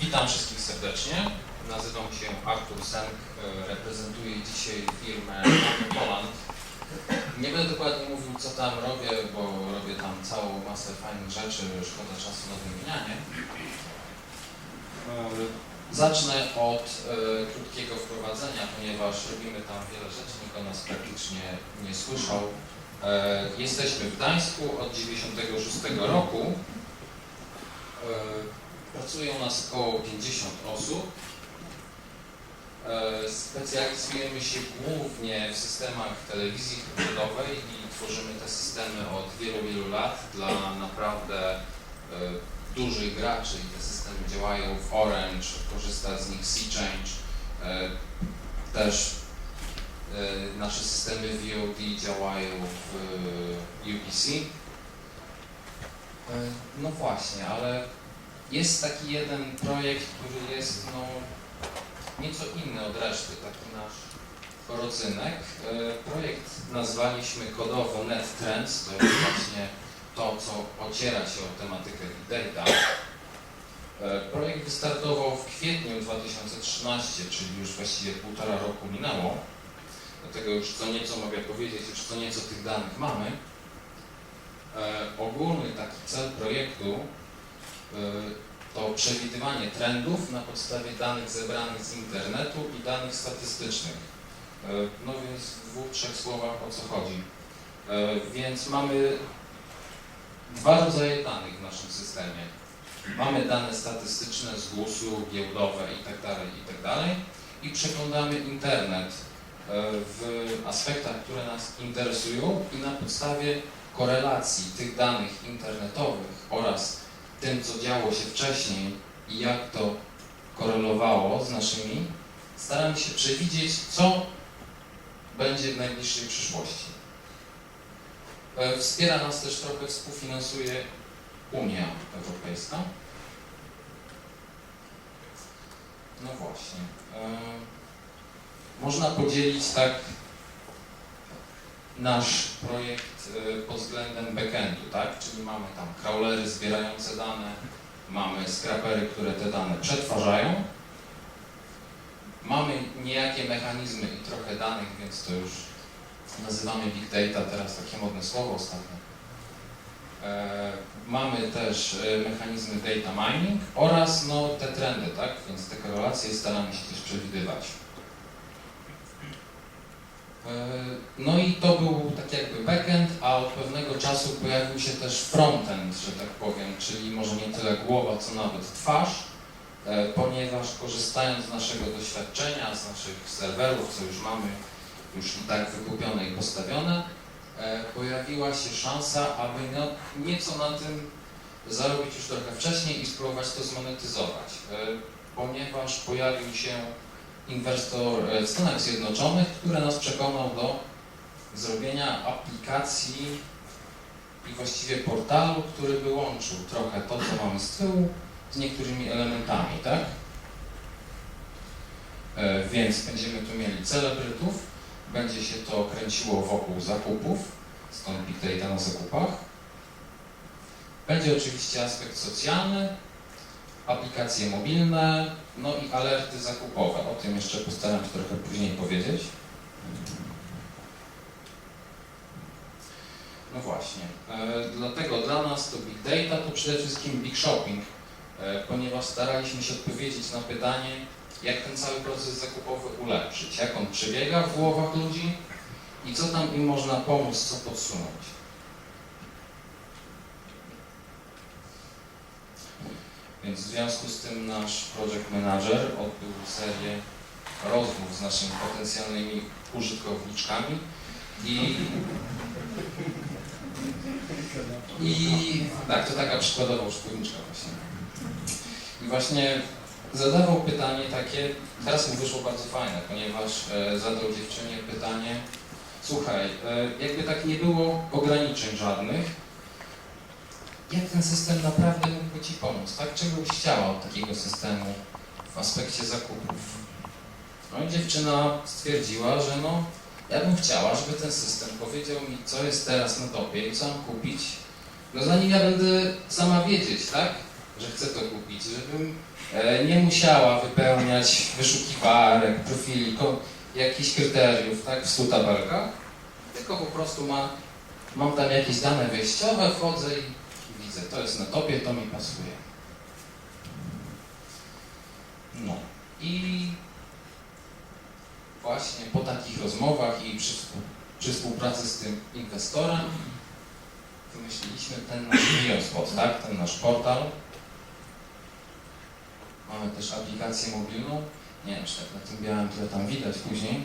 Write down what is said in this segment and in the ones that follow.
Witam wszystkich serdecznie. Nazywam się Artur Senk, e, reprezentuję dzisiaj firmę Poland. Nie będę dokładnie mówił, co tam robię, bo robię tam całą masę fajnych rzeczy, szkoda czasu na wymienianie. E, Zacznę od e, krótkiego wprowadzenia, ponieważ robimy tam wiele rzeczy, nikt o nas praktycznie nie słyszał. E, jesteśmy w Gdańsku od 1996 roku. E, Pracuje u nas około 50 osób. E, Specjalizujemy się głównie w systemach telewizji hybrydowej i tworzymy te systemy od wielu, wielu lat dla naprawdę e, dużych graczy i te systemy działają w Orange, korzysta z nich SeaChange. E, Też nasze systemy VOD działają w UPC. No właśnie, ale jest taki jeden projekt, który jest no, nieco inny od reszty, taki nasz rodzynek. E, Projekt nazwaliśmy kodowo NetTrends, to jest właśnie to, co ociera się o tematykę Big Data. E, Projekt wystartował w kwietniu 2013, czyli już właściwie półtora roku minęło. Dlatego już co nieco mogę powiedzieć, już co nieco tych danych mamy. E, Ogólny taki cel projektu to przewidywanie trendów na podstawie danych zebranych z internetu i danych statystycznych. E, No więc w dwóch, trzech słowach o co chodzi. E, Więc mamy dwa rodzaje danych w naszym systemie. Mamy dane statystyczne z GUS-u, giełdowe itd., itd. i przeglądamy internet e, w aspektach, które nas interesują i na podstawie korelacji tych danych internetowych oraz tym, co działo się wcześniej i jak to korelowało z naszymi, staramy się przewidzieć, co będzie w najbliższej przyszłości. E, Wspiera nas też trochę, współfinansuje Unia Europejska. No właśnie. E, Można podzielić tak nasz projekt e, pod względem backendu, tak? Czyli mamy tam crawlery zbierające dane, mamy scrapery, które te dane przetwarzają, mamy niejakie mechanizmy i trochę danych, więc to już nazywamy big data, teraz takie modne słowo ostatnio. E, mamy też e, mechanizmy data mining oraz no, te trendy, tak? Więc te korelacje staramy się też przewidywać. E, No i to był tak jakby backend, a od pewnego czasu pojawił się też frontend, że tak powiem, czyli może nie tyle głowa, co nawet twarz, e, ponieważ korzystając z naszego doświadczenia, z naszych serwerów, co już mamy już i tak wykupione i postawione, e, pojawiła się szansa, aby no, nieco na tym zarobić już trochę wcześniej i spróbować to zmonetyzować, ponieważ pojawił się inwestor e, w Stanach Zjednoczonych, który nas przekonał do zrobienia aplikacji i właściwie portalu, który by łączył trochę to, co mamy z tyłu, z niektórymi elementami, tak? E, Więc będziemy tu mieli celebrytów, będzie się to kręciło wokół zakupów, stąd Big Data na zakupach. Będzie oczywiście aspekt socjalny, aplikacje mobilne, no i alerty zakupowe. O tym jeszcze postaram się trochę później powiedzieć. No właśnie, e, dlatego dla nas to Big Data to przede wszystkim Big Shopping, e, ponieważ staraliśmy się odpowiedzieć na pytanie, jak ten cały proces zakupowy ulepszyć, jak on przebiega w głowach ludzi i co tam im można pomóc, co podsunąć. Więc w związku z tym nasz project manager odbył serię rozmów z naszymi potencjalnymi użytkowniczkami i, i tak, to taka przykładowa użytkowniczka właśnie. I właśnie zadawał pytanie takie, teraz mu wyszło bardzo fajne, ponieważ e, zadał dziewczynie pytanie, słuchaj, e, jakby tak nie było ograniczeń żadnych, jak ten system naprawdę mógłby Ci pomóc, tak? Czego byś chciała od takiego systemu w aspekcie zakupów? No i dziewczyna stwierdziła, że no, ja bym chciała, żeby ten system powiedział mi, co jest teraz na topie i co mam kupić, no zanim ja będę sama wiedzieć, tak? Że chcę to kupić, żebym e, nie musiała wypełniać wyszukiwarek, profili, jakichś kryteriów, tak, w 100 tabelkach, tylko po prostu ma, mam tam jakieś dane wejściowe, wchodzę i widzę, to jest na topie, to mi pasuje. No i właśnie po takich rozmowach i przy, przy współpracy z tym inwestorem wymyśliliśmy ten nasz Biospot, tak? Ten nasz portal. Mamy też aplikację mobilną. Nie wiem, czy tak na tym białym tyle tam widać później.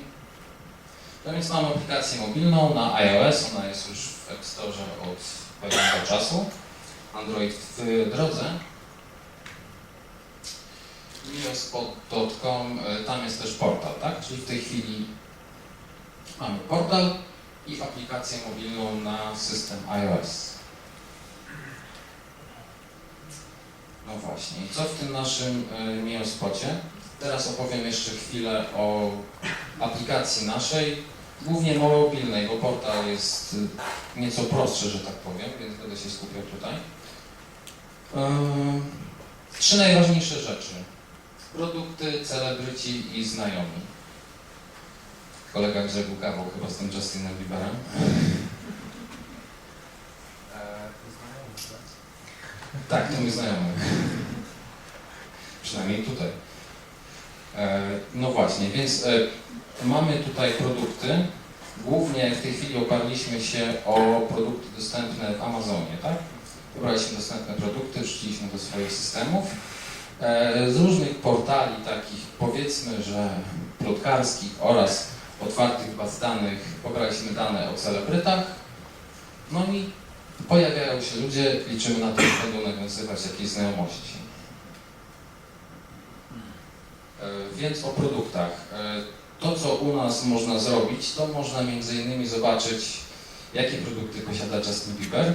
No więc mamy aplikację mobilną na iOS, ona jest już w App Store od pewnego czasu. Android w drodze. Biospot.com, e, tam jest też portal, tak? Czyli w tej chwili mamy portal i aplikację mobilną na system iOS. No właśnie, co w tym naszym y, Miospocie? Teraz opowiem jeszcze chwilę o aplikacji naszej, głównie mobilnej, bo portal jest y, nieco prostszy, że tak powiem, więc będę się skupiał tutaj. Trzy najważniejsze rzeczy. Produkty, celebryci i znajomi. Kolega Grzegł Kawał chyba z tym Justinem Bieberem. Tak, to mój znajomy. Przynajmniej tutaj. E, No właśnie, więc e, mamy tutaj produkty. Głównie w tej chwili oparliśmy się o produkty dostępne w Amazonie, tak? Wybraliśmy dostępne produkty, wrzuciliśmy do swoich systemów. E, Z różnych portali takich, powiedzmy, że plotkarskich oraz otwartych baz danych pobraliśmy dane o celebrytach. No i pojawiają się ludzie, liczymy na to, że będą nawiązywać jakieś znajomości. E, Więc o produktach. E, To, co u nas można zrobić, to można między innymi zobaczyć, jakie produkty posiada Justin Bieber.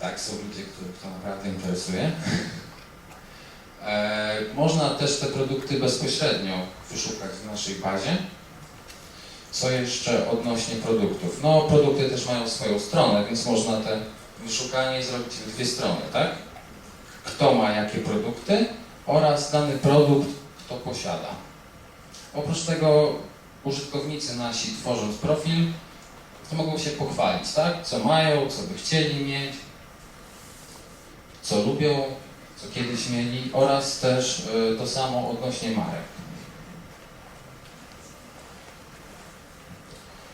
Tak, są ludzie, których to naprawdę interesuje. E, Można też te produkty bezpośrednio wyszukać w naszej bazie. Co jeszcze odnośnie produktów? No, produkty też mają swoją stronę, więc można te wyszukanie zrobić w dwie strony, tak? Kto ma jakie produkty oraz dany produkt kto posiada. Oprócz tego użytkownicy nasi tworząc profil, to mogą się pochwalić, tak? Co mają, co by chcieli mieć, co lubią, co kiedyś mieli oraz też y, to samo odnośnie marek.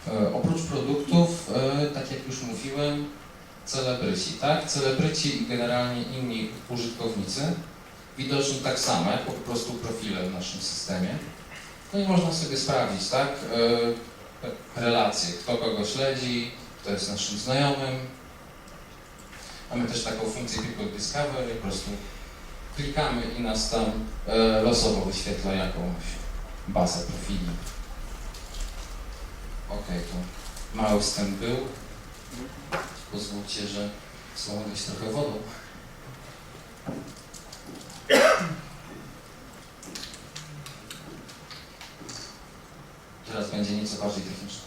E, Oprócz produktów, e, tak jak już mówiłem, celebryci, tak? Celebryci i generalnie inni użytkownicy, widoczni tak samo, jak po prostu profile w naszym systemie. No i można sobie sprawdzić, tak? Relacje, kto kogo śledzi, kto jest naszym znajomym. Mamy też taką funkcję People Discovery, po prostu klikamy i nas tam e, losowo wyświetla jakąś bazę profili. Okej, to mały wstęp był. Pozwólcie, że się trochę wodą. Teraz będzie nieco bardziej techniczne.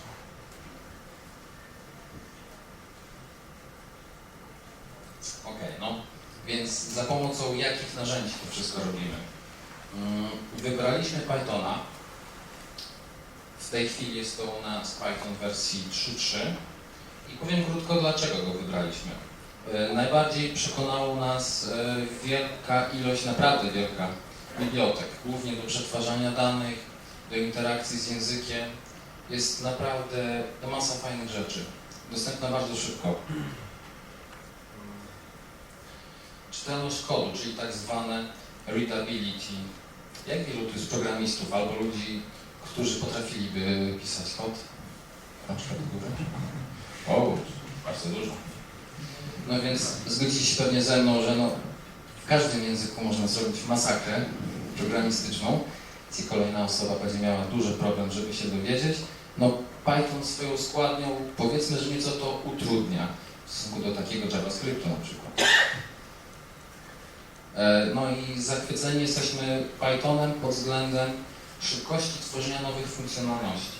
Okej, no. Więc za pomocą jakich narzędzi to wszystko robimy? Mm, Wybraliśmy Pythona, w tej chwili jest to u nas Python wersji 3.3 i powiem krótko, dlaczego go wybraliśmy. E, Najbardziej przekonało nas e, wielka ilość, naprawdę wielka bibliotek, głównie do przetwarzania danych, do interakcji z językiem. Jest naprawdę masa fajnych rzeczy, dostępna bardzo szybko. Czytelność kodu, czyli tak zwane readability. Jak wielu tu jest programistów albo ludzi, którzy potrafiliby pisać kod? Na przykład górę. O, bardzo dużo. No więc zgodzicie się pewnie ze mną, że no, w każdym języku można zrobić masakrę programistyczną, gdzie kolejna osoba będzie miała duży problem, żeby się dowiedzieć. No Python swoją składnią, powiedzmy, że nieco to utrudnia w stosunku do takiego JavaScriptu na przykład. E, no i zachwyceni jesteśmy Pythonem pod względem szybkości tworzenia nowych funkcjonalności.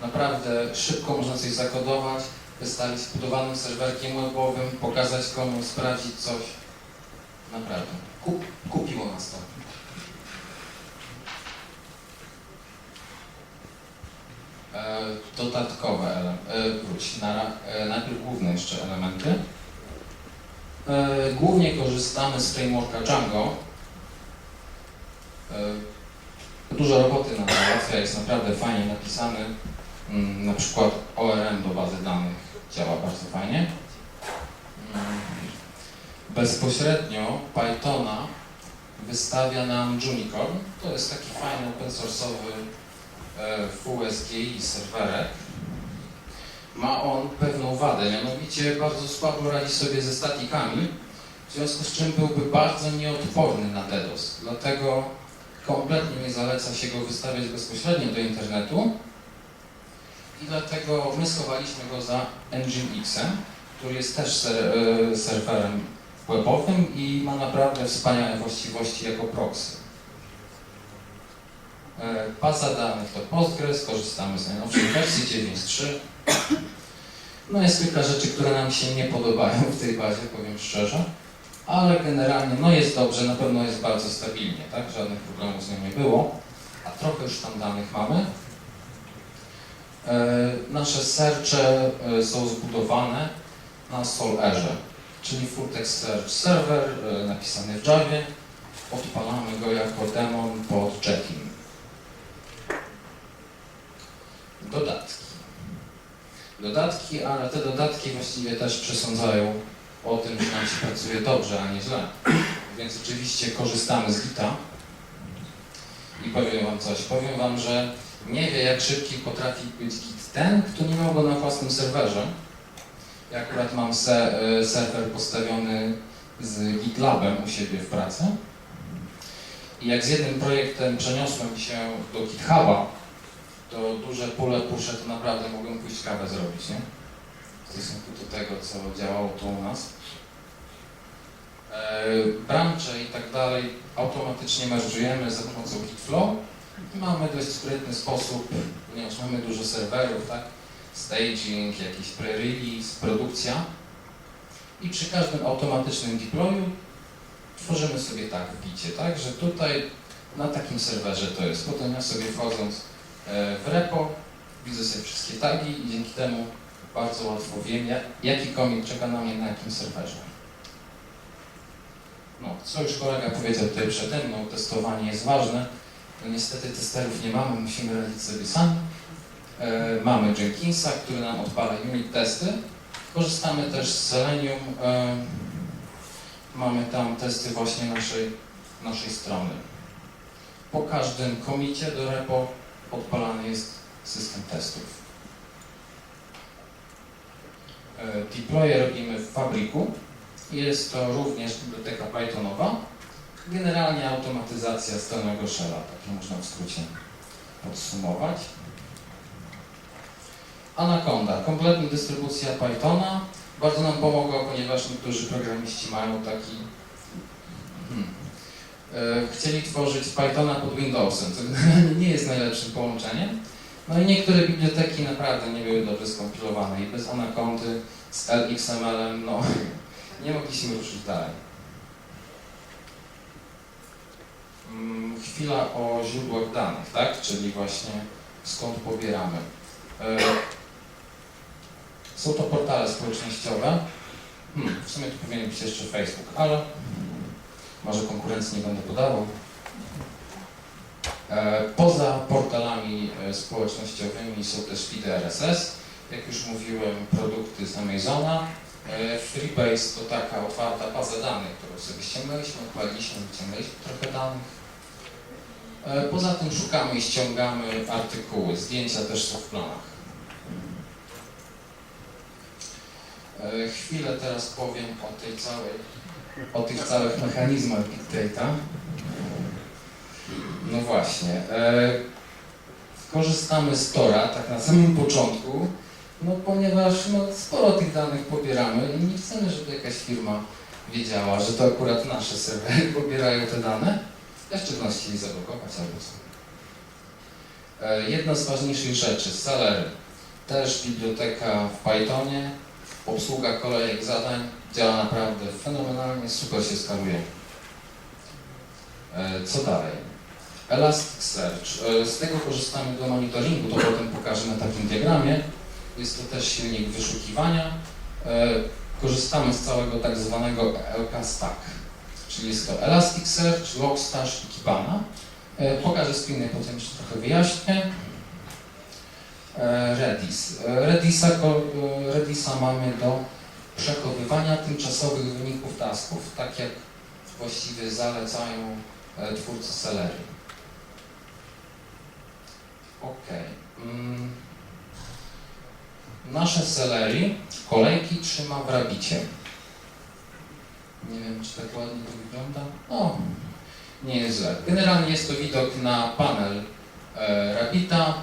Naprawdę szybko można coś zakodować, wystawić wbudowanym serwerkiem webowym, pokazać komu, sprawdzić coś. Naprawdę. Kup, kupiło nas to. E, dodatkowe elementy. Wróć, na, e, najpierw główne jeszcze elementy. E, Głównie korzystamy z frameworka Django. E, Dużo roboty nam załatwia, jest naprawdę fajnie napisany. Mm, Na przykład ORM do bazy danych działa bardzo fajnie. Mm, Bezpośrednio Pythona wystawia nam Junicorn. To jest taki fajny open source'owy e, FUSGI serwerek. Ma on pewną wadę, mianowicie bardzo słabo radzi sobie ze statikami, w związku z czym byłby bardzo nieodporny na DDoS. Dlatego kompletnie nie zaleca się go wystawiać bezpośrednio do internetu i dlatego my schowaliśmy go za Nginx-em, który jest też ser, e, serwerem webowym i ma naprawdę wspaniałe właściwości jako proxy. E, Baza danych to Postgres, korzystamy z najnowszej wersji 9.3. No jest kilka rzeczy, które nam się nie podobają w tej bazie, powiem szczerze, ale generalnie no jest dobrze, na pewno jest bardzo stabilnie, tak? Żadnych problemów z nią nie było, a trochę już tam danych mamy. E, Nasze sercze e, są zbudowane na Solarze, czyli Full Text Search Server e, napisany w Javie. Odpalamy go jako demon pod Jettim. Dodatki. Dodatki, ale te dodatki właściwie też przesądzają o tym, że nam się pracuje dobrze, a nie źle. Więc oczywiście korzystamy z Gita. I powiem Wam coś. Powiem Wam, że nie wie, jak szybki potrafi być Git ten, kto nie miał go na własnym serwerze. Ja akurat mam se, e, serwer postawiony z GitLabem u siebie w pracy. I jak z jednym projektem przeniosłem się do GitHuba, to duże pole pusze to naprawdę mogłem pójść kawę zrobić, nie? W stosunku do tego, co działało tu u nas. E, brancze i tak dalej automatycznie merżujemy za pomocą Gitflow i mamy dość sprytny sposób, ponieważ mamy dużo serwerów, tak? Staging, jakiś pre-release, produkcja. I przy każdym automatycznym deployu tworzymy sobie tak w Gicie, tak? Że tutaj na takim serwerze to jest. Potem ja sobie wchodząc w repo, widzę sobie wszystkie tagi i dzięki temu bardzo łatwo wiem, jak- jaki commit czeka na mnie na jakim serwerze. No, co już kolega powiedział tutaj przede mną, testowanie jest ważne. No niestety testerów nie mamy, musimy radzić sobie sami. E, mamy Jenkinsa, który nam odpala unit testy. Korzystamy też z Selenium. E, mamy tam testy właśnie naszej, naszej strony. Po każdym komicie do repo odpalany jest system testów. E, Deploye robimy w Fabriku. Jest to również biblioteka Pythonowa. Generalnie automatyzacja stronnego shella, tak można w skrócie podsumować. Anaconda, kompletna dystrybucja Pythona. Bardzo nam pomogła, ponieważ niektórzy programiści mają taki... E, chcieli tworzyć Pythona pod Windowsem, co nie jest najlepszym połączeniem. No i niektóre biblioteki naprawdę nie były dobrze skompilowane i bez Anacondy z LXML-em, no, nie mogliśmy ruszyć dalej. Mm, Chwila o źródłach danych, tak? Czyli właśnie skąd pobieramy. E, Są to portale społecznościowe. Hmm, w sumie tu powinien być jeszcze Facebook, ale może konkurencji nie będę podawał. E, Poza portalami e, społecznościowymi są też feedy RSS. Jak już mówiłem, produkty z Amazona. E, Freebase to taka otwarta baza danych, którą sobie ściągnęliśmy, odpaliliśmy, wyciągnęliśmy trochę danych. Poza tym szukamy i ściągamy artykuły, zdjęcia też są w planach. Chwilę teraz powiem o tej całej, o tych całych mechanizmach Big Data. No właśnie. E, korzystamy z Tora, tak na samym początku, no ponieważ no, sporo tych danych pobieramy i nie chcemy, żeby jakaś firma wiedziała, że to akurat nasze serwery pobierają te dane. W szczególności zablokować albo. E, Jedna z ważniejszych rzeczy, Celery. Też biblioteka w Pythonie, obsługa kolejek zadań działa naprawdę fenomenalnie, super się skaluje. E, Co dalej? Elasticsearch. E, Z tego korzystamy do monitoringu, to potem pokażę na takim diagramie. Jest to też silnik wyszukiwania. E, Korzystamy z całego tak zwanego LK Stack, czyli jest to Elasticsearch, Logstash i Kibana. Pokażę screeny, potem jeszcze trochę wyjaśnię. Redis. Redisa, Redisa mamy do przechowywania tymczasowych wyników tasków, tak jak właściwie zalecają e, twórcy Celery. Ok. Mm. Nasze Celery kolejki trzyma w rabicie. Nie wiem, czy tak ładnie to wygląda. O, nie jest źle. Generalnie jest to widok na panel e, Rabbita.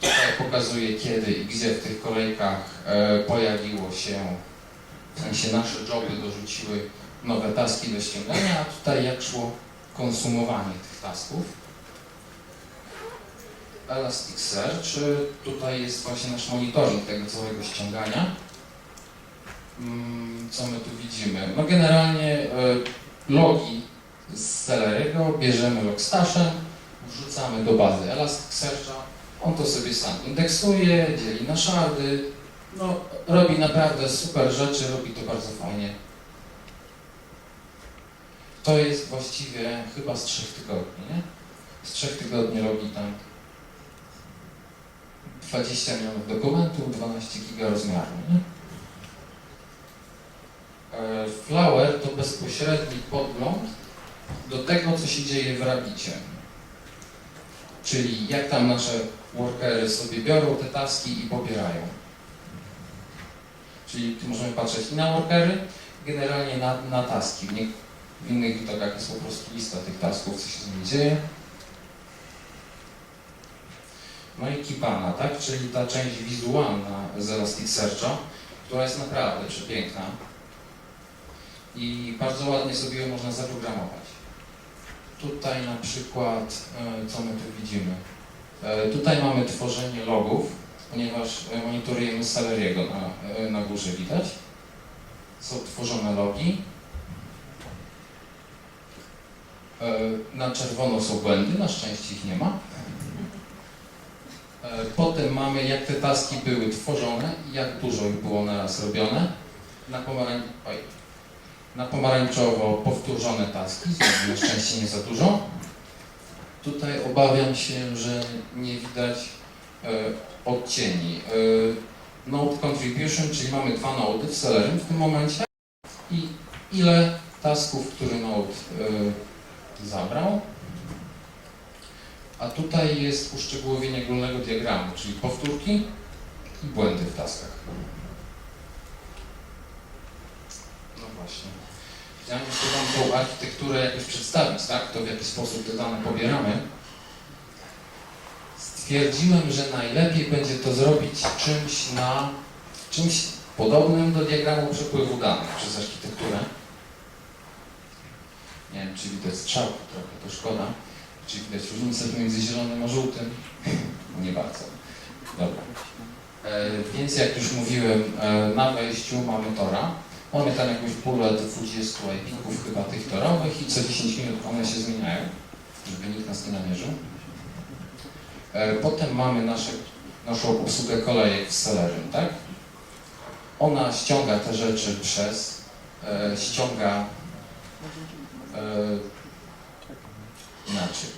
Tutaj pokazuje kiedy i gdzie w tych kolejkach e, pojawiło się, w sensie nasze joby dorzuciły nowe taski do ściągania, a tutaj jak szło konsumowanie tych tasków. Elasticsearch, tutaj jest właśnie nasz monitoring tego całego ściągania. Mm, Co my tu widzimy? No generalnie y, logi z Celery'ego bierzemy logstashem, wrzucamy do bazy Elasticsearcha, on to sobie sam indeksuje, dzieli na szardy, no robi naprawdę super rzeczy, robi to bardzo fajnie. To jest właściwie chyba z trzech tygodni, nie? Z trzech tygodni robi tam 20 milionów dokumentów, 12 giga rozmiaru, nie? E, Flower to bezpośredni podgląd do tego, co się dzieje w Rabbicie. Czyli jak tam nasze workery sobie biorą te taski i pobierają. Czyli tu możemy patrzeć i na workery, generalnie na, na taski. Nie, w innych widokach jest po prostu lista tych tasków, co się z nimi dzieje. No i Kibana, tak? Czyli ta część wizualna z Elasticsearcha, która jest naprawdę przepiękna i bardzo ładnie sobie ją można zaprogramować. Tutaj na przykład, e, co my tu widzimy? E, Tutaj mamy tworzenie logów, ponieważ e, monitorujemy Salariego na, e, na górze widać. Są tworzone logi. E, Na czerwono są błędy, na szczęście ich nie ma. Potem mamy jak te taski były tworzone i jak dużo ich było naraz robione. Na, pomarań... Oj. na pomarańczowo powtórzone taski, na szczęście nie za dużo. Tutaj obawiam się, że nie widać odcieni. E, node contribution, czyli mamy dwa nody w Celery w tym momencie i ile tasków, który node e, zabrał. A tutaj jest uszczegółowienie ogólnego diagramu, czyli powtórki i błędy w taskach. No właśnie. Chciałem jeszcze Wam tą architekturę jakoś przedstawić, tak? To w jaki sposób te dane pobieramy. Stwierdziłem, że najlepiej będzie to zrobić czymś na czymś podobnym do diagramu przepływu danych przez architekturę. Nie wiem, czy widać strzałki trochę, to szkoda. Czy widać różnicę między zielonym a żółtym? Nie bardzo. Dobra. E, więc jak już mówiłem, e, na wejściu mamy tora. Mamy tam jakąś pulę 20 epików chyba tych torowych i co 10 minut one się zmieniają, żeby nikt nas nie namierzył. E, potem mamy nasze, naszą obsługę kolejek w Celerym, tak? Ona ściąga te rzeczy przez, e, ściąga e, inaczej.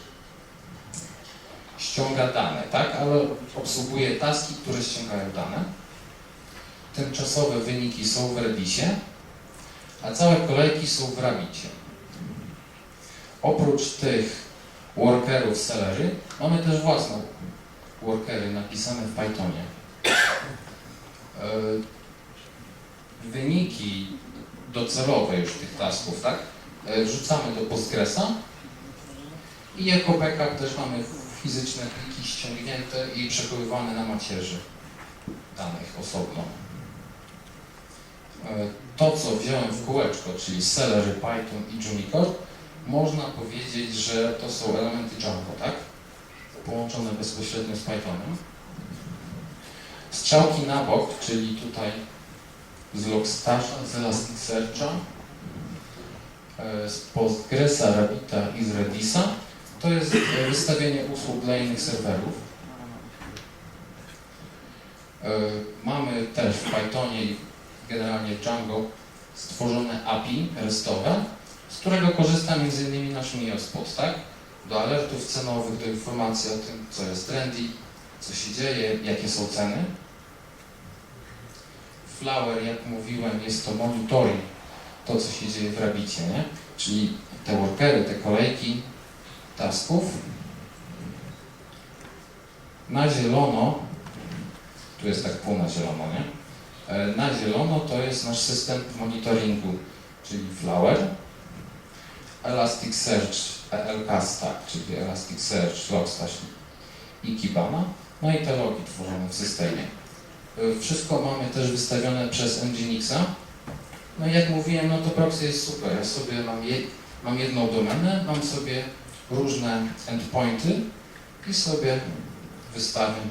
Ściąga dane, tak? Ale obsługuje taski, które ściągają dane. Tymczasowe wyniki są w Redisie, a całe kolejki są w Rabbicie. Oprócz tych workerów Celery mamy też własne workery napisane w Pythonie. E, Wyniki docelowe już tych tasków, tak? E, Wrzucamy do Postgresa i jako backup też mamy fizyczne pliki ściągnięte i przechowywane na macierzy danych osobno. E, To, co wziąłem w kółeczko, czyli Celery, Python i Junicode, można powiedzieć, że to są elementy Django, tak? Połączone bezpośrednio z Pythonem. Strzałki na bok, czyli tutaj z Logstasha, z Elasticsearcha, e, z Postgresa, Rabbita i z Redisa, to to jest e, wystawienie usług dla innych serwerów. E, Mamy też w Pythonie i generalnie w Django stworzone API restowe, z którego korzysta m.in. nasz MioSpot, tak? Do alertów cenowych, do informacji o tym, co jest trendy, co się dzieje, jakie są ceny. Flower, jak mówiłem, jest to monitoring, to co się dzieje w Rabbicie, nie? Czyli te workery, te kolejki tasków. Na zielono, tu jest tak pół na zielono, nie? E, Na zielono to jest nasz system monitoringu, czyli Flower, Elasticsearch, ELK Stack, czyli Elasticsearch, Logstash i Kibana, no i te logi tworzone w systemie. Wszystko mamy też wystawione przez Nginxa. No i jak mówiłem, no to proxy jest super. Ja sobie mam, je, mam jedną domenę, mam sobie różne endpointy i sobie wystawiam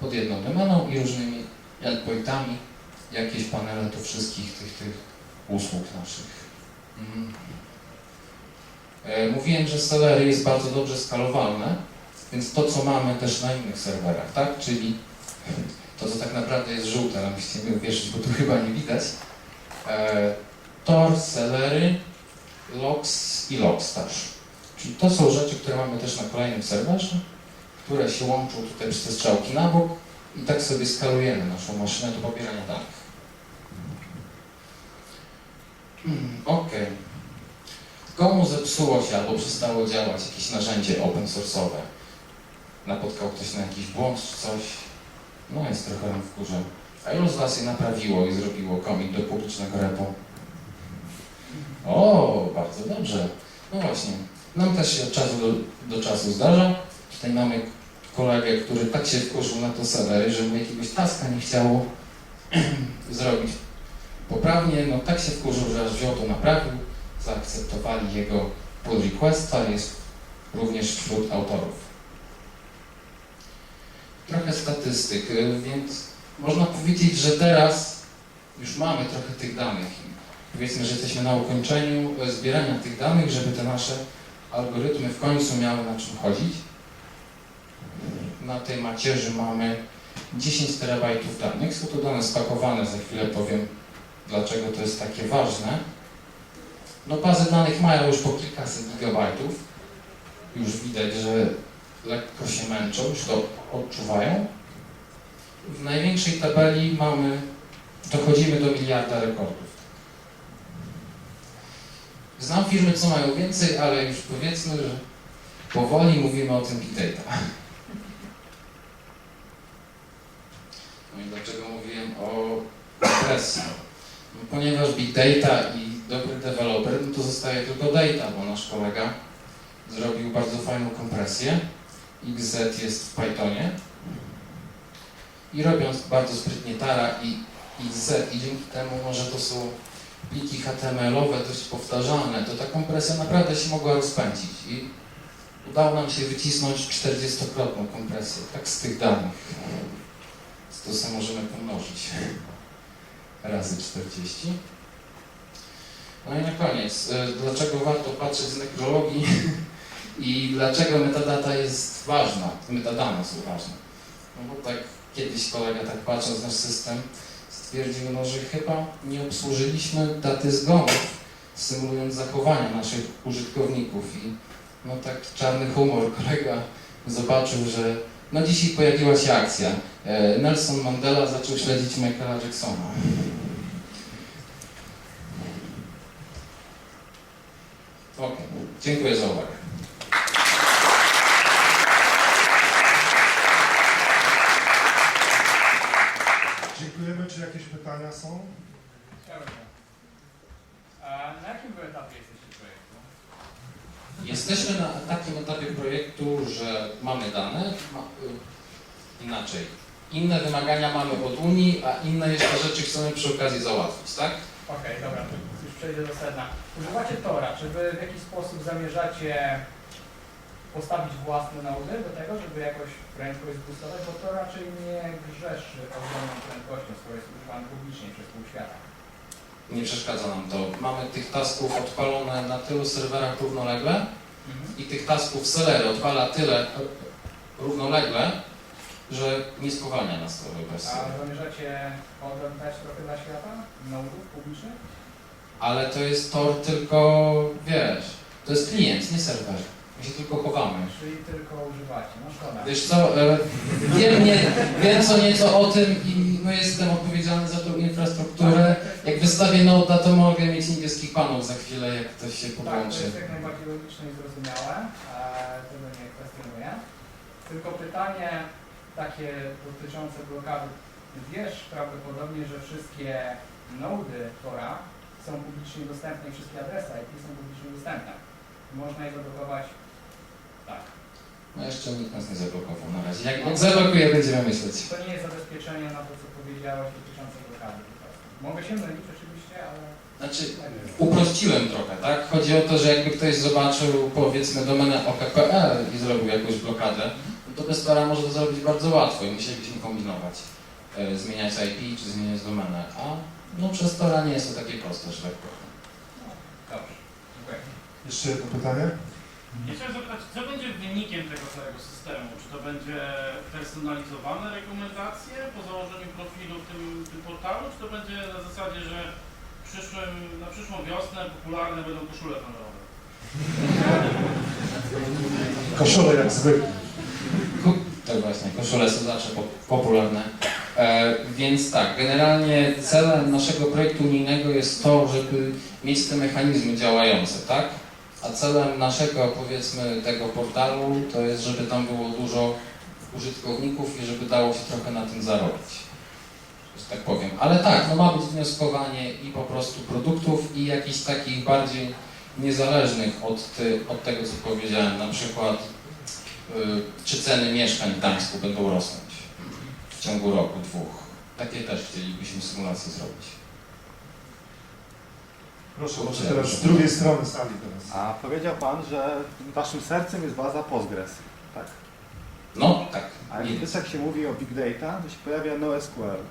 pod jedną domeną i różnymi endpointami jakieś panele do wszystkich tych, tych usług naszych. Mhm. E, Mówiłem, że Celery jest bardzo dobrze skalowalne, więc to, co mamy też na innych serwerach, tak? Czyli to, co tak naprawdę jest żółte, ale musicie mi uwierzyć, bo tu chyba nie widać. E, Tor, Celery, Logs i Logstash. Czyli to są rzeczy, które mamy też na kolejnym serwerze, które się łączą tutaj przez te strzałki na bok i tak sobie skalujemy naszą maszynę do pobierania danych. Hmm, Ok. Komu zepsuło się albo przestało działać jakieś narzędzie open source'owe? Napotkał ktoś na jakiś błąd czy coś? No jest trochę w górze. A ilu z Was je naprawiło i zrobiło commit do publicznego repo? O, bardzo dobrze. No właśnie. Nam też się od czasu do, do czasu zdarza. Tutaj mamy kolegę, który tak się wkurzył na to Celery, że mu jakiegoś taska nie chciało zrobić poprawnie. No tak się wkurzył, że aż wziął to naprawił. Zaakceptowali jego pull requesta, jest również wśród autorów. Trochę statystyk, więc można powiedzieć, że teraz już mamy trochę tych danych. Powiedzmy, że jesteśmy na ukończeniu zbierania tych danych, żeby te nasze algorytmy w końcu miały na czym chodzić. Na tej macierzy mamy 10 terabajtów danych. Są to dane spakowane, za chwilę powiem, dlaczego to jest takie ważne. No bazy danych mają już po kilkaset gigabajtów. Już widać, że lekko się męczą, już to odczuwają. W największej tabeli mamy, dochodzimy do miliarda rekordów. Znam firmy, co mają więcej, ale już powiedzmy, że powoli mówimy o tym big data. No i dlaczego mówiłem o kompresji? No, ponieważ big data i dobry deweloper, no to zostaje tylko data, bo nasz kolega zrobił bardzo fajną kompresję. XZ jest w Pythonie i robiąc bardzo sprytnie Tara i XZ i dzięki temu może to są pliki HTML-owe dość powtarzalne, to ta kompresja naprawdę się mogła rozpędzić i udało nam się wycisnąć 40-krotną kompresję, tak z tych danych. To sobie możemy pomnożyć razy 40. No i na koniec, y, dlaczego warto patrzeć z nekrologii i dlaczego metadata jest ważna, metadane są ważne. No bo tak kiedyś kolega tak patrząc na nasz system stwierdził, no, że chyba nie obsłużyliśmy daty zgonów, symulując zachowania naszych użytkowników i no tak czarny humor kolega zobaczył, że no dzisiaj pojawiła się akcja. E, Nelson Mandela zaczął śledzić Michaela Jacksona. Ok, dziękuję za uwagę. Dziękujemy. Czy jakieś pytania są? Na jakim wy etapie jesteście projektu? Jesteśmy na takim etapie projektu, że mamy dane, ma, y, inaczej. Inne wymagania mamy od Unii, a inne jeszcze rzeczy chcemy przy okazji załatwić, tak? Okej, dobra, przejdę do sedna. Używacie Tora, czy wy w jakiś sposób zamierzacie postawić własne nody do tego, żeby jakoś prędkość zboostować, bo to raczej nie grzeszy ogromną prędkością, skoro jest używany publicznie przez pół świata. Nie przeszkadza nam to. Mamy tych tasków odpalone na tylu serwerach równolegle, Mhm. i tych tasków Celery odpala tyle równolegle, że nie spowalnia nas to bez A zamierzacie oddać trochę dla świata? Nodów publicznych? Ale to jest tor tylko, wiesz, to jest klient, nie serwer. My się tylko chowamy. Czyli tylko używacie? No szkoda. Wiesz co, e, wiem, nie, wiem co nieco o tym i no jestem odpowiedzialny za tą infrastrukturę. Jak wystawię Noda, to mogę mieć niebieskich panów za chwilę, jak ktoś się Tak, to jest jak najbardziej logiczne i zrozumiałe. E, tego nie kwestionuję. Tylko pytanie takie dotyczące blokady. Wiesz prawdopodobnie, że wszystkie nody Tora są publicznie dostępne i wszystkie adresy IP są publicznie dostępne. Można je zablokować tak. No jeszcze nikt nas nie zablokował na razie. Jak, jak zablokuje, będziemy myśleć. To nie jest zabezpieczenie na to, co powiedziałeś dotyczące blokady. Mogę się mylić oczywiście, ale Znaczy, uprościłem trochę, tak? Chodzi o to, że jakby ktoś zobaczył, powiedzmy, domenę OK.pl i zrobił jakąś blokadę, no to bez Tora może to zrobić bardzo łatwo i musielibyśmy kombinować. E, zmieniać IP czy zmieniać domenę, a no przez Tora nie jest to takie proste, że tak powiem. Dobrze. Dziękuję. Jeszcze jedno pytanie? Ja chciałem zapytać, co będzie wynikiem tego całego systemu? Czy to będzie personalizowane rekomendacje po założeniu profilu w tym, tym portalu, czy to będzie na zasadzie, że w przyszłym, na przyszłą wiosnę popularne będą koszule honorowe? Koszule jak zwykle. Tak właśnie, koszule są zawsze po- popularne. E, więc tak, generalnie celem naszego projektu unijnego jest to, żeby mieć te mechanizmy działające, tak? A celem naszego, powiedzmy, tego portalu to jest, żeby tam było dużo użytkowników i żeby dało się trochę na tym zarobić. Tak powiem. Ale tak, no ma być wnioskowanie i po prostu produktów i jakichś takich bardziej niezależnych od, ty, od tego, co powiedziałem, na przykład y, czy ceny mieszkań w Gdańsku będą rosnąć w ciągu roku, dwóch. Takie też chcielibyśmy symulację zrobić. Proszę, może teraz z proszę. drugiej strony sali teraz. A powiedział Pan, że Waszym sercem jest baza Postgres, tak? No, tak. A jak jest. jak się mówi o Big Data, to się pojawia NoSQL.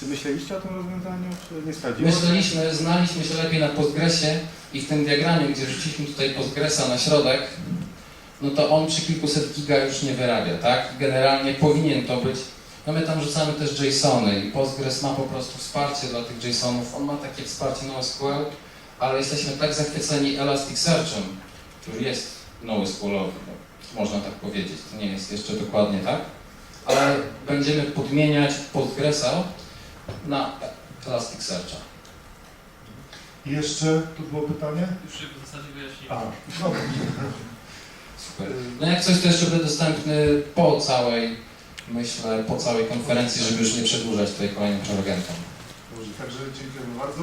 Czy myśleliście o tym rozwiązaniu, czy nie sprawdziło? Myśleliśmy, znaliśmy się lepiej na Postgresie i w tym diagramie, gdzie rzuciliśmy tutaj Postgresa na środek, no to on przy kilkuset giga już nie wyrabia, tak? Generalnie powinien to być. No my tam rzucamy też JSONy i Postgres ma po prostu wsparcie dla tych JSONów. On ma takie wsparcie NoSQL, ale jesteśmy tak zachwyceni Elasticsearchem, który jest NoSQLowy, no, można tak powiedzieć. To nie jest jeszcze dokładnie tak, ale będziemy podmieniać Postgresa na Elasticsearcha. I jeszcze, tu było pytanie? Już się w zasadzie wyjaśniłem. A, no, Super. No jak coś to jeszcze będzie dostępny po całej, myślę, po całej konferencji, żeby już nie przedłużać tutaj kolejnym prelegentom. Dobrze, także dziękujemy bardzo.